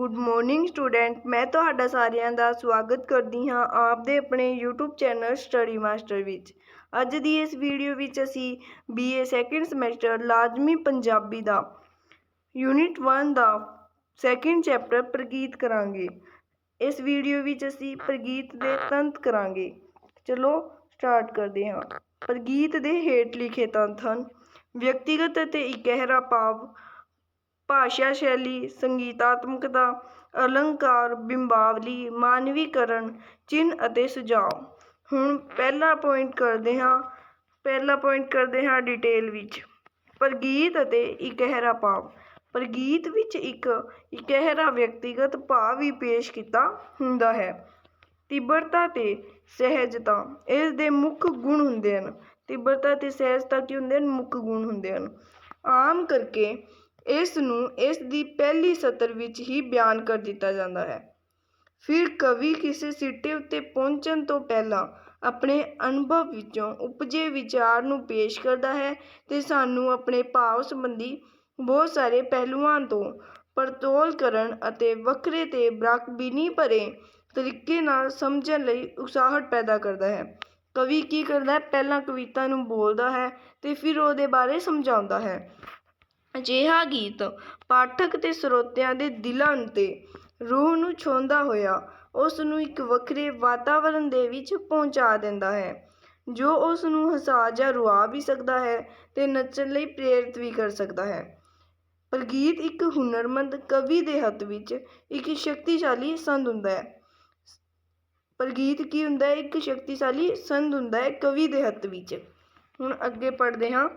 Good morning student ਮੈਂ ਤੁਹਾਡਾ ਸਾਰਿਆਂ ਦਾ ਸਵਾਗਤ ਕਰਦੀ ਹਾਂ ਆਪ ਦੇ ਆਪਣੇ YouTube ਚੈਨਲ ਸਟੱਡੀ ਮਾਸਟਰ ਵਿੱਚ। ਅੱਜ ਦੀ ਇਸ ਵੀਡੀਓ ਵਿੱਚ ਅਸੀਂ BA ਸੈਕਿੰਡ ਸਮੈਸਟਰ ਲਾਜ਼ਮੀ ਪੰਜਾਬੀ ਦਾ ਯੂਨਿਟ 1 ਦਾ ਸੈਕਿੰਡ ਚੈਪਟਰ ਪ੍ਰਗੀਤ ਕਰਾਂਗੇ। ਇਸ ਵੀਡੀਓ ਵਿੱਚ ਅਸੀਂ ਪ੍ਰਗੀਤ ਦੇ ਤੰਤ ਕਰਾਂਗੇ। ਚਲੋ ਸਟਾਰਟ ਕਰਦੇ ਹਾਂ। ਪ੍ਰਗੀਤ ਦੇ ਹੇਠ ਲਿਖੇ ਤੰਤ ਹਨ। ਵਿਅਕਤੀਗਤ ਅਤੇ ਇਕਹਿਰਾ ਭਾਵ ਭਾਸ਼ਾ ਸ਼ੈਲੀ ਸੰਗੀਤਾਤਮਕਤਾ ਅਲੰਕਾਰ, ਬਿੰਬਾਵਲੀ, ਮਾਨਵੀਕਰਨ ਚਿੰਨ੍ਹ ਅਤੇ ਸੁਝਾਅ। ਹੁਣ ਪਹਿਲਾ ਪੁਆਇੰਟ ਕਰਦੇ ਹਾਂ, ਪਹਿਲਾ ਪੁਆਇੰਟ ਕਰਦੇ ਹਾਂ ਡਿਟੇਲ ਵਿੱਚ। ਪ੍ਰਗੀਤ ਅਤੇ ਇਕਹਿਰਾ ਭਾਵ। ਪ੍ਰਗੀਤ ਵਿੱਚ ਇੱਕ ਇਕਹਿਰਾ ਵਿਅਕਤੀਗਤ ਭਾਵ ਵੀ ਪੇਸ਼ ਕੀਤਾ ਹੁੰਦਾ ਹੈ। ਤੀਬਰਤਾ ਤੇ ਸਹਿਜਤਾ, ਇਸ ਦੇ ਮੁੱਖ ਗੁਣ ਹੁੰਦੇ ਹਨ। ਤੀਬਰਤਾ ਤੇ ਸਹਿਜਤਾ ਕੀ ਹੁੰਦੇ ਹਨ? ਮੁੱਖ ਗੁਣ ਹੁੰਦੇ ਹਨ। ਆਮ ਕਰਕੇ ਇਸ ਨੂੰ ਇਸ ਦੀ ਪਹਿਲੀ ਸਤਰ ਵਿੱਚ ਹੀ ਬਿਆਨ ਕਰ ਦਿੱਤਾ ਜਾਂਦਾ ਹੈ। ਫਿਰ ਕਵੀ ਕਿਸੇ ਸਿੱਟੇ ਉੱਤੇ ਪਹੁੰਚਣ ਤੋਂ ਪਹਿਲਾਂ ਆਪਣੇ ਅਨੁਭਵ ਵਿੱਚੋਂ ਉਪਜੇ ਵਿਚਾਰ ਨੂੰ ਪੇਸ਼ ਕਰਦਾ ਹੈ ਤੇ ਸਾਨੂੰ ਆਪਣੇ ਭਾਵ ਸੰਬੰਧੀ ਬਹੁਤ ਸਾਰੇ ਪਹਿਲੂਆਂ ਤੋਂ ਪੜਤੋਲ ਕਰਨ ਅਤੇ ਵੱਖਰੇ ਤੇ ਬਰਾਕਬੀਨੀ ਭਰੇ ਤਰੀਕੇ ਨਾਲ ਸਮਝਣ ਲਈ ਉਕਸਾਹਟ ਪੈਦਾ ਕਰਦਾ ਹੈ। ਕਵੀ ਕੀ ਕਰਦਾ ਹੈ? ਪਹਿਲਾਂ ਕਵਿਤਾ ਨੂੰ ਬੋਲਦਾ ਹੈ ਤੇ ਫਿਰ ਉਹਦੇ ਬਾਰੇ ਸਮਝਾਉਂਦਾ ਹੈ। ਅਜਿਹਾ ਗੀਤ ਪਾਠਕ ਅਤੇ ਸਰੋਤਿਆਂ ਦੇ ਦਿਲਾਂ ਤੇ ਰੂਹ ਨੂੰ ਛੂੰਹਦਾ ਹੋਇਆ ਉਸ ਨੂੰ ਇੱਕ ਵੱਖਰੇ ਵਾਤਾਵਰਨ ਦੇ ਵਿੱਚ ਪਹੁੰਚਾ ਦਿੰਦਾ ਹੈ, ਜੋ ਉਸ ਨੂੰ ਹਸਾ ਜਾਂ ਰੁਆ ਵੀ ਸਕਦਾ ਹੈ ਅਤੇ ਨੱਚਣ ਲਈ ਪ੍ਰੇਰਿਤ ਵੀ ਕਰ ਸਕਦਾ ਹੈ। ਪ੍ਰਗੀਤ ਇੱਕ ਹੁਨਰਮੰਦ ਕਵੀ ਦੇ ਹੱਥ ਵਿੱਚ ਇੱਕ ਸ਼ਕਤੀਸ਼ਾਲੀ ਸੰਦ ਹੁੰਦਾ ਹੈ। ਪ੍ਰਗੀਤ ਕੀ ਹੁੰਦਾ ਹੈ? ਇੱਕ ਸ਼ਕਤੀਸ਼ਾਲੀ ਸੰਦ ਹੁੰਦਾ ਹੈ ਕਵੀ ਦੇ ਹੱਥ ਵਿੱਚ। ਹੁਣ ਅੱਗੇ ਪੜ੍ਹਦੇ ਹਾਂ।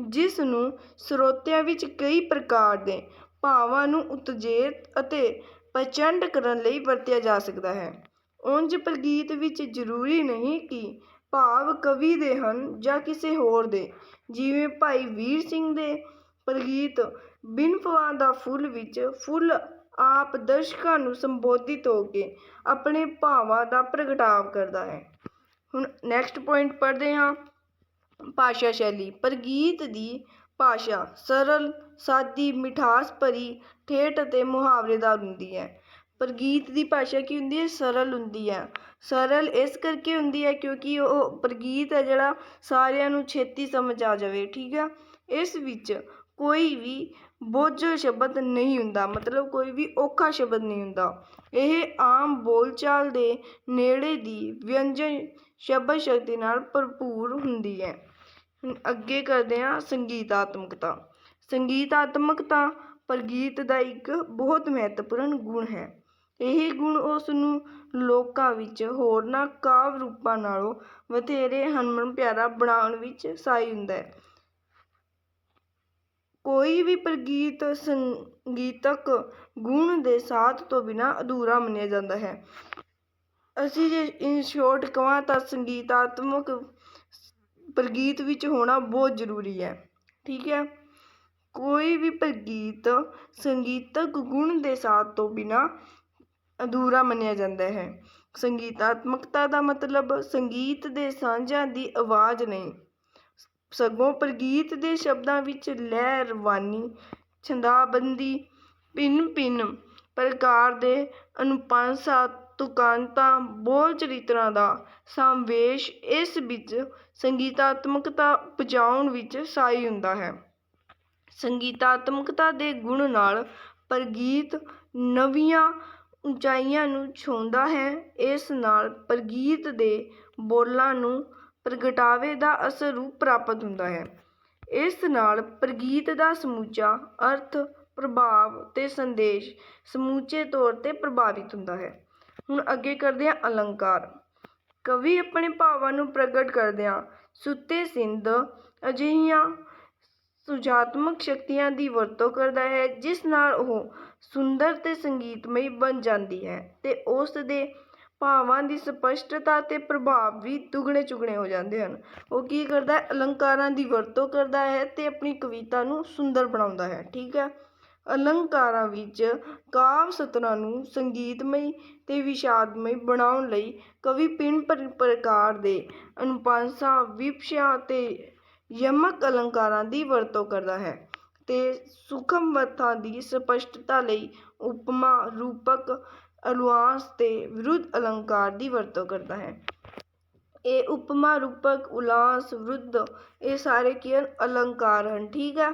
ਜਿਸ ਨੂੰ ਸਰੋਤਿਆਂ ਵਿੱਚ ਕਈ ਪ੍ਰਕਾਰ ਦੇ ਭਾਵਾਂ ਨੂੰ ਉਤੇਜਿਤ ਅਤੇ ਪ੍ਰਚੰਡ ਕਰਨ ਲਈ ਵਰਤਿਆ ਜਾ ਸਕਦਾ ਹੈ। ਉਂਝ ਪ੍ਰਗੀਤ ਵਿੱਚ ਜ਼ਰੂਰੀ ਨਹੀਂ ਕਿ ਭਾਵ ਕਵੀ ਦੇ ਹਨ ਜਾਂ ਕਿਸੇ ਹੋਰ ਦੇ। ਜਿਵੇਂ ਭਾਈ ਵੀਰ ਸਿੰਘ ਦੇ ਪ੍ਰਗੀਤ, ਬਿਨ ਫੁਆਂ ਦਾ ਫੁੱਲ ਵਿੱਚ ਫੁੱਲ ਆਪ ਦਰਸ਼ਕਾਂ ਨੂੰ ਸੰਬੋਧਿਤ ਹੋ ਕੇ ਆਪਣੇ ਭਾਵਾਂ ਦਾ ਪ੍ਰਗਟਾਵ ਕਰਦਾ ਹੈ। ਹੁਣ ਨੈਕਸਟ ਪੁਆਇੰਟ ਪੜ੍ਹਦੇ ਹਾਂ। ਭਾਸ਼ਾ ਸ਼ੈਲੀ, ਪ੍ਰਗੀਤ ਦੀ ਭਾਸ਼ਾ ਸਰਲ, ਸਾਦੀ, ਮਿਠਾਸ ਭਰੀ, ਠੇਠ ਅਤੇ ਮੁਹਾਵਰੇਦਾਰ ਹੁੰਦੀ ਹੈ। ਪ੍ਰਗੀਤ ਦੀ ਭਾਸ਼ਾ ਕੀ ਹੁੰਦੀ ਹੈ? ਸਰਲ ਹੁੰਦੀ ਹੈ। ਸਰਲ ਇਸ ਕਰਕੇ ਹੁੰਦੀ ਹੈ ਕਿਉਂਕਿ ਉਹ ਪ੍ਰਗੀਤ ਹੈ ਜਿਹੜਾ ਸਾਰਿਆਂ ਨੂੰ ਛੇਤੀ ਸਮਝ ਆ ਜਾਵੇ, ਠੀਕ ਹੈ? ਇਸ ਵਿੱਚ ਕੋਈ ਵੀ ਬੋਝ ਸ਼ਬਦ ਨਹੀਂ ਹੁੰਦਾ, ਮਤਲਬ ਕੋਈ ਵੀ ਔਖਾ ਸ਼ਬਦ ਨਹੀਂ ਹੁੰਦਾ। ਇਹ ਆਮ ਬੋਲਚਾਲ ਦੇ ਨੇੜੇ ਦੀ ਵਿਅੰਜਨ ਸ਼ਬਦ ਸ਼ਕਤੀ ਨਾਲ ਭਰਪੂਰ ਹੁੰਦੀ ਹੈ। ਹੁਣ ਅੱਗੇ ਕਰਦੇ ਹਾਂ ਸੰਗੀਤਾਤਮਕਤਾ। ਸੰਗੀਤਾਤਮਕਤਾ ਪ੍ਰਗੀਤ ਦਾ ਇੱਕ ਬਹੁਤ ਮਹੱਤਵਪੂਰਨ ਗੁਣ ਹੈ। ਇਹ ਗੁਣ ਉਸ ਨੂੰ ਲੋਕਾਂ ਵਿੱਚ ਹੋਰਨਾਂ ਕਾਵਿ ਰੂਪਾਂ ਨਾਲੋਂ ਵਧੇਰੇ ਹਰਮਨ ਪਿਆਰਾ ਬਣਾਉਣ ਵਿੱਚ ਸਹਾਈ ਹੁੰਦਾ ਹੈ। ਕੋਈ ਵੀ ਪ੍ਰਗੀਤ ਸੰਗੀਤਕ ਗੁਣ ਦੇ ਸਾਥ ਤੋਂ ਬਿਨਾਂ ਅਧੂਰਾ ਮੰਨਿਆ ਜਾਂਦਾ ਹੈ। ਅਸੀਂ ਜੇ ਇਨ ਸ਼ੋਰਟ ਕਹਾਂ ਤਾਂ ਸੰਗੀਤਾਤਮਕ ਪ੍ਰਗੀਤ ਵਿੱਚ ਹੋਣਾ ਬਹੁਤ ਜ਼ਰੂਰੀ ਹੈ। ਠੀਕ ਹੈ? ਕੋਈ ਵੀ ਪ੍ਰਗੀਤ ਸੰਗੀਤਕ ਗੁਣ ਦੇ ਸਾਥ ਤੋਂ ਬਿਨਾਂ ਅਧੂਰਾ ਮੰਨਿਆ ਜਾਂਦਾ ਹੈ। ਸੰਗੀਤਾਤਮਕਤਾ ਦਾ ਮਤਲਬ ਸੰਗੀਤ ਦੇ ਸਾਂਝਾਂ ਦੀ ਆਵਾਜ਼ ਨਹੀਂ। ਸਗੋਂ ਪ੍ਰਗੀਤ ਦੇ ਸ਼ਬਦਾਂ ਵਿੱਚ ਲੈਅ ਰਵਾਨੀ ਛੰਦਾਬੰਦੀ ਭਿੰਨ ਭਿੰਨ ਪ੍ਰਕਾਰ ਦੇ ਅਨੁਪਾਂਸਾ ਤੁਕਾਂਤਾਂ ਬੋਲ ਚਰਿੱਤਰਾਂ ਦਾ ਸਮਾਵੇਸ਼ ਇਸ ਵਿੱਚ ਸੰਗੀਤਾਤਮਕਤਾ ਉਪਜਾਉਣ ਵਿੱਚ ਸਹਾਈ ਹੁੰਦਾ ਹੈ। ਸੰਗੀਤਾਤਮਕਤਾ ਦੇ ਗੁਣ ਨਾਲ ਪ੍ਰਗੀਤ ਨਵੀਆਂ ਉਚਾਈਆਂ ਨੂੰ ਛੂੰਹਦਾ ਹੈ। ਇਸ ਨਾਲ ਪ੍ਰਗੀਤ ਦੇ ਬੋਲਾਂ ਨੂੰ ਪ੍ਰਗਟਾਵੇ ਦਾ ਅਸਲ ਰੂਪ ਪ੍ਰਾਪਤ ਹੁੰਦਾ ਹੈ। ਇਸ ਨਾਲ ਪ੍ਰਗੀਤ ਦਾ ਸਮੁੱਚਾ ਅਰਥ, ਪ੍ਰਭਾਵ ਅਤੇ ਸੰਦੇਸ਼ ਸਮੁੱਚੇ ਤੌਰ ਤੇ ਪ੍ਰਭਾਵਿਤ ਹੁੰਦਾ ਹੈ। ਹੁਣ ਅੱਗੇ ਕਰਦੇ ਹਾਂ ਅਲੰਕਾਰ। ਕਵੀ ਆਪਣੇ ਭਾਵਾਂ ਨੂੰ ਪ੍ਰਗਟ ਕਰਦਿਆਂ ਸੁੱਤੇ ਸਿੰਧ ਅਜਿਹੀਆਂ ਸੁਝਾਤਮਕ ਸ਼ਕਤੀਆਂ ਦੀ ਵਰਤੋਂ ਕਰਦਾ ਹੈ, ਜਿਸ ਨਾਲ ਉਹ ਸੁੰਦਰ ਤੇ ਸੰਗੀਤਮਈ ਬਣ ਜਾਂਦੀ ਹੈ ਤੇ ਉਸ ਦੇ ਭਾਵਾਂ ਦੀ ਸਪਸ਼ਟਤਾ ਤੇ ਪ੍ਰਭਾਵ ਵੀ ਦੁੱਗਣੇ ਚੁਗਣੇ ਹੋ ਜਾਂਦੇ ਹਨ। ਉਹ ਕੀ ਕਰਦਾ ਹੈ? ਅਲੰਕਾਰਾਂ ਦੀ ਵਰਤੋਂ ਕਰਦਾ ਹੈ ਤੇ ਆਪਣੀ ਕਵਿਤਾ ਨੂੰ ਸੁੰਦਰ ਬਣਾਉਂਦਾ ਹੈ, ਠੀਕ ਹੈ? ਅਲੰਕਾਰਾਂ ਵਿੱਚ ਕਾਵ ਸਤਰਾਂ ਨੂੰ ਸੰਗੀਤਮਈ ਤੇ ਵਿਸ਼ਾਦਮਈ ਬਣਾਉਣ ਲਈ ਕਵੀ ਭਿੰਨ ਪ੍ਰਕਾਰ ਦੇ ਅਨੁਪਾਂਸਾਂ ਵਿਪਸ਼ਾ ਤੇ ਯਮਕ ਅਲੰਕਾਰਾਂ ਦੀ ਵਰਤੋਂ ਕਰਦਾ ਹੈ ਤੇ ਸੂਖਮ ਅਰਥਾਂ ਦੀ ਸਪਸ਼ਟਤਾ ਲਈ ਉਪਮਾ, ਰੂਪਕ ਅਨੁਆਂਸ ਤੇ ਵਿਰੁੱਧ ਅਲੰਕਾਰ ਦੀ ਵਰਤੋਂ ਕਰਦਾ ਹੈ। ਇਹ ਉਪਮਾ, ਰੂਪਕ, ਉਲਾਂਸ, ਵਿਰੁੱਧ ਇਹ ਸਾਰੇ ਕੀ ਹਨ ਅਲੰਕਾਰ ਹਨ, ਠੀਕ ਹੈ?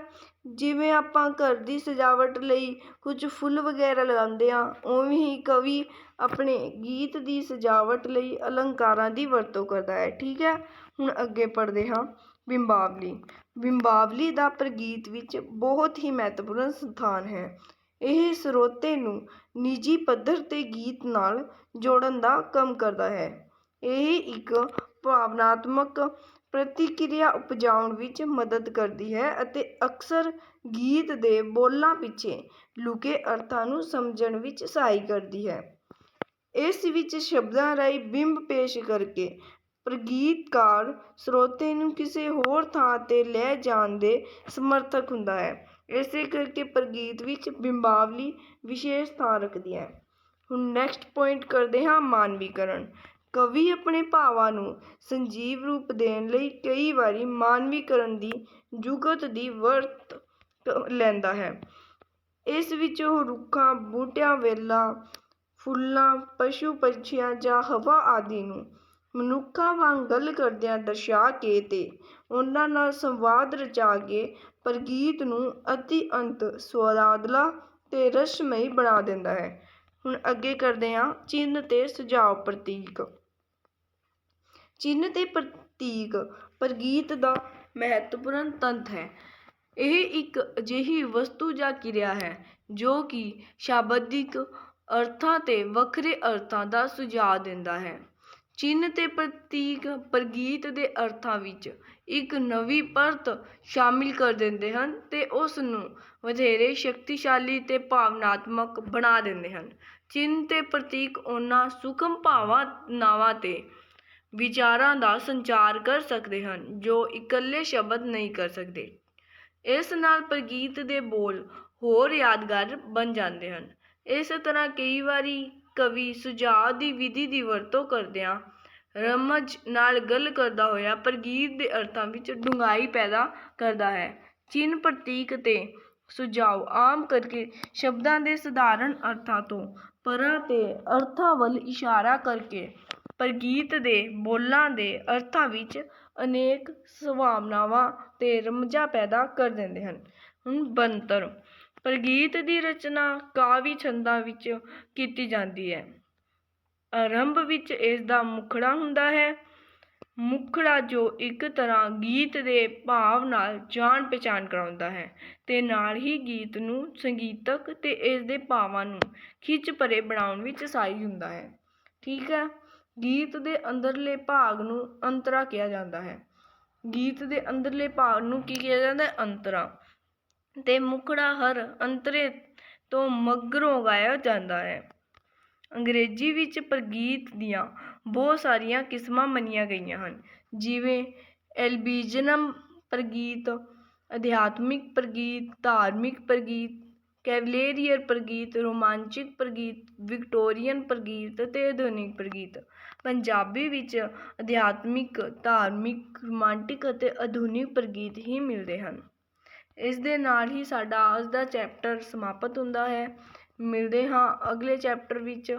ਜਿਵੇਂ ਆਪਾਂ ਘਰ ਦੀ ਸਜਾਵਟ ਲਈ ਕੁਝ ਫੁੱਲ ਵਗੈਰਾ ਲਗਾਉਂਦੇ ਹਾਂ, ਉਵੇਂ ਹੀ ਕਵੀ ਆਪਣੇ ਗੀਤ ਦੀ ਸਜਾਵਟ ਲਈ ਅਲੰਕਾਰਾਂ ਦੀ ਵਰਤੋਂ ਕਰਦਾ ਹੈ। ਠੀਕ ਹੈ, ਹੁਣ ਅੱਗੇ ਪੜ੍ਹਦੇ ਹਾਂ। ਬਿੰਬਾਵਲੀ ਬਿੰਬਾਵਲੀ ਦਾ ਪ੍ਰਗੀਤ ਵਿੱਚ ਬਹੁਤ ਹੀ ਮਹੱਤਵਪੂਰਨ ਸਥਾਨ ਹੈ। ਇਹ ਸਰੋਤੇ ਨੂੰ ਨਿੱਜੀ ਪੱਧਰ ਤੇ ਗੀਤ ਨਾਲ ਜੋੜਨ ਦਾ ਕੰਮ ਕਰਦਾ ਹੈ। ਇਹ ਇੱਕ ਭਾਵਨਾਤਮਕ ਪ੍ਰਤੀਕਿਰਿਆ ਉਪਜਾਉਣ ਵਿੱਚ ਮਦਦ ਕਰਦੀ ਹੈ ਅਤੇ ਅਕਸਰ ਗੀਤ ਦੇ ਬੋਲਾਂ ਪਿੱਛੇ ਲੁਕੇ ਅਰਥਾਂ ਨੂੰ ਸਮਝਣ ਵਿੱਚ ਸਹਾਈ ਕਰਦੀ ਹੈ। ਇਸ ਵਿੱਚ ਸ਼ਬਦਾਂ ਰਾਹੀਂ ਬਿੰਬ ਪੇਸ਼ ਕਰਕੇ ਪ੍ਰਗੀਤਕਾਰ ਸਰੋਤੇ ਨੂੰ ਕਿਸੇ ਹੋਰ ਥਾਂ ਤੇ ਲੈ ਜਾਣ ਦੇ ਸਮਰਥਕ ਹੁੰਦਾ ਹੈ। ਇਸੇ ਕਰਕੇ ਪ੍ਰਗੀਤ ਵਿੱਚ ਬਿੰਬਾਵਲੀ ਵਿਸ਼ੇਸ਼ ਥਾਂ ਰੱਖਦੀ ਹੈ। ਹੁਣ ਨੈਕਸਟ ਪੁਆਇੰਟ ਕਰਦੇ ਹਾਂ ਮਾਨਵੀਕਰਨ। ਕਵੀ ਆਪਣੇ ਭਾਵਾਂ ਨੂੰ ਸੰਜੀਵ ਰੂਪ ਦੇਣ ਲਈ ਕਈ ਵਾਰੀ ਮਾਨਵੀਕਰਨ ਦੀ ਜੁਗਤ ਦੀ ਵਰਤ ਲੈਂਦਾ ਹੈ। ਇਸ ਵਿੱਚ ਉਹ ਰੁੱਖਾਂ, ਬੂਟਿਆਂ, ਵੇਲਾਂ, ਫੁੱਲਾਂ, ਪਸ਼ੂ ਪੰਛੀਆਂ ਜਾਂ ਹਵਾ ਆਦਿ ਨੂੰ ਮਨੁੱਖਾਂ ਵਾਂਗ ਗੱਲ ਕਰਦਿਆਂ ਦਰਸਾ ਕੇ ਅਤੇ ਉਹਨਾਂ ਨਾਲ ਸੰਵਾਦ ਰਚਾ ਕੇ ਪ੍ਰਗੀਤ ਨੂੰ ਅਤੀ ਅੰਤ ਸੁਆਦਲਾ ਅਤੇ ਰਸਮਈ ਬਣਾ ਦਿੰਦਾ ਹੈ। ਹੁਣ ਅੱਗੇ ਕਰਦੇ ਹਾਂ ਚਿੰਨ੍ਹ ਅਤੇ ਸੁਝਾਅ ਪ੍ਰਤੀਕ। ਚਿੰਨ੍ਹ ਤੇ ਪ੍ਰਤੀਕ ਪ੍ਰਗੀਤ ਦਾ ਮਹੱਤਵਪੂਰਨ ਤੰਤ ਹੈ। ਇਹ ਇੱਕ ਅਜਿਹੀ ਵਸਤੂ ਜਾਂ ਕਿਰਿਆ ਹੈ ਜੋ ਕਿ ਸ਼ਾਬਦਿਕ ਅਰਥਾਂ ਤੇ ਵੱਖਰੇ ਅਰਥਾਂ ਦਾ ਸੁਝਾਅ ਦਿੰਦਾ ਹੈ। ਚਿੰਨ੍ਹ ਤੇ ਪ੍ਰਤੀਕ ਪ੍ਰਗੀਤ ਦੇ ਅਰਥਾਂ ਵਿੱਚ ਇੱਕ ਨਵੀਂ ਪਰਤ ਸ਼ਾਮਿਲ ਕਰ ਦਿੰਦੇ ਹਨ ਤੇ ਉਸ ਨੂੰ ਵਧੇਰੇ ਸ਼ਕਤੀਸ਼ਾਲੀ ਤੇ ਭਾਵਨਾਤਮਕ ਬਣਾ ਦਿੰਦੇ ਹਨ। ਚਿੰਨ੍ਹ ਤੇ ਪ੍ਰਤੀਕ ਉਹਨਾਂ ਸੂਖਮ ਭਾਵਨਾਵਾਂ ਤੇ ਵਿਚਾਰਾਂ ਦਾ ਸੰਚਾਰ ਕਰ ਸਕਦੇ ਹਨ, ਜੋ ਇਕੱਲੇ ਸ਼ਬਦ ਨਹੀਂ ਕਰ ਸਕਦੇ। ਇਸ ਨਾਲ ਪ੍ਰਗੀਤ ਦੇ ਬੋਲ ਹੋਰ ਯਾਦਗਾਰ ਬਣ ਜਾਂਦੇ ਹਨ। ਇਸ ਤਰ੍ਹਾਂ ਕਈ ਵਾਰੀ ਕਵੀ ਸੁਝਾਅ ਦੀ ਵਿਧੀ ਦੀ ਵਰਤੋਂ ਕਰਦਿਆਂ ਰਮਜ ਨਾਲ ਗੱਲ ਕਰਦਾ ਹੋਇਆ ਪ੍ਰਗੀਤ ਦੇ ਅਰਥਾਂ ਵਿੱਚ ਡੂੰਘਾਈ ਪੈਦਾ ਕਰਦਾ ਹੈ। ਚਿੰਨ੍ਹ ਪ੍ਰਤੀਕ ਤੇ ਸੁਝਾਅ ਆਮ ਕਰਕੇ ਸ਼ਬਦਾਂ ਦੇ ਸਧਾਰਨ ਅਰਥਾਂ ਤੋਂ ਪਰਾਂ ਤੇ ਅਰਥਾਂ ਵੱਲ ਇਸ਼ਾਰਾ ਕਰਕੇ ਪ੍ਰਗੀਤ ਦੇ ਬੋਲਾਂ ਦੇ ਅਰਥਾਂ ਵਿੱਚ ਅਨੇਕ ਸੰਭਾਵਨਾਵਾਂ ਅਤੇ ਰਮਜਾਂ ਪੈਦਾ ਕਰ ਦਿੰਦੇ ਹਨ। ਹੁਣ ਬਣਤਰ, ਪ੍ਰਗੀਤ ਦੀ ਰਚਨਾ ਕਾਵਿ ਛੰਦਾਂ ਵਿੱਚ ਕੀਤੀ ਜਾਂਦੀ ਹੈ। ਆਰੰਭ ਵਿੱਚ ਇਸ ਦਾ ਮੁਖੜਾ ਹੁੰਦਾ ਹੈ। ਮੁਖੜਾ ਜੋ ਇੱਕ ਤਰ੍ਹਾਂ ਗੀਤ ਦੇ ਭਾਵ ਨਾਲ ਜਾਣ ਪਛਾਣ ਕਰਾਉਂਦਾ ਹੈ ਤੇ ਨਾਲ ਹੀ ਗੀਤ ਨੂੰ ਸੰਗੀਤਕ ਤੇ ਇਸ ਦੇ ਭਾਵਾਂ ਨੂੰ ਖਿੱਚ ਭਰੇ ਬਣਾਉਣ ਵਿੱਚ ਸਹਾਈ ਹੁੰਦਾ ਹੈ। ਠੀਕ ਹੈ। ਗੀਤ ਦੇ ਅੰਦਰਲੇ ਭਾਗ ਨੂੰ ਅੰਤਰਾ ਕਿਹਾ ਜਾਂਦਾ ਹੈ। ਗੀਤ ਦੇ ਅੰਦਰਲੇ ਭਾਗ ਨੂੰ ਕੀ ਕਿਹਾ ਜਾਂਦਾ ਹੈ? ਅੰਤਰਾ। ਤੇ ਮੁਖੜਾ ਹਰ ਅੰਤਰੇ ਤੋਂ ਮਗਰੋਂ ਗਾਇਆ ਜਾਂਦਾ ਹੈ। ਅੰਗਰੇਜ਼ੀ ਵਿੱਚ ਪ੍ਰਗੀਤ ਦੀਆਂ ਬਹੁਤ ਸਾਰੀਆਂ ਕਿਸਮਾਂ ਮੰਨੀਆਂ ਗਈਆਂ ਹਨ। ਜਿਵੇਂ ਐਲਬੀਜਨਮ ਪ੍ਰਗੀਤ, ਅਧਿਆਤਮਿਕ ਪ੍ਰਗੀਤ, ਧਾਰਮਿਕ ਪ੍ਰਗੀਤ, ਕੈਵਲੇਰੀਅਰ ਪ੍ਰਗੀਤ, ਰੋਮਾਂਚਿਕ ਪ੍ਰਗੀਤ, ਵਿਕਟੋਰੀਅਨ ਪ੍ਰਗੀਤ ਅਤੇ ਆਧੁਨਿਕ ਪ੍ਰਗੀਤ। ਪੰਜਾਬੀ ਵਿੱਚ ਅਧਿਆਤਮਿਕ, ਧਾਰਮਿਕ, ਰੋਮਾਂਟਿਕ ਅਤੇ ਆਧੁਨਿਕ ਪ੍ਰਗੀਤ ਹੀ ਮਿਲਦੇ ਹਨ। ਇਸ ਦੇ ਨਾਲ ਹੀ ਸਾਡਾ ਅੱਜ ਦਾ ਚੈਪਟਰ ਸਮਾਪਤ ਹੁੰਦਾ ਹੈ। ਮਿਲਦੇ ਹਾਂ ਅਗਲੇ ਚੈਪਟਰ ਵਿੱਚ।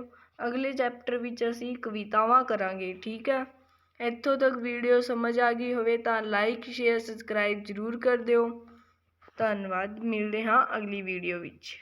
ਅਗਲੇ ਚੈਪਟਰ ਵਿੱਚ ਅਸੀਂ ਕਵਿਤਾਵਾਂ ਕਰਾਂਗੇ, ਠੀਕ ਹੈ? ਇੱਥੋਂ ਤੱਕ ਵੀਡੀਓ ਸਮਝ ਆ ਗਈ ਹੋਵੇ ਤਾਂ ਲਾਈਕ ਸ਼ੇਅਰ ਸਬਸਕ੍ਰਾਈਬ ਜ਼ਰੂਰ ਕਰ ਦਿਓ। ਧੰਨਵਾਦ। ਮਿਲਦੇ ਹਾਂ ਅਗਲੀ ਵੀਡੀਓ ਵਿੱਚ।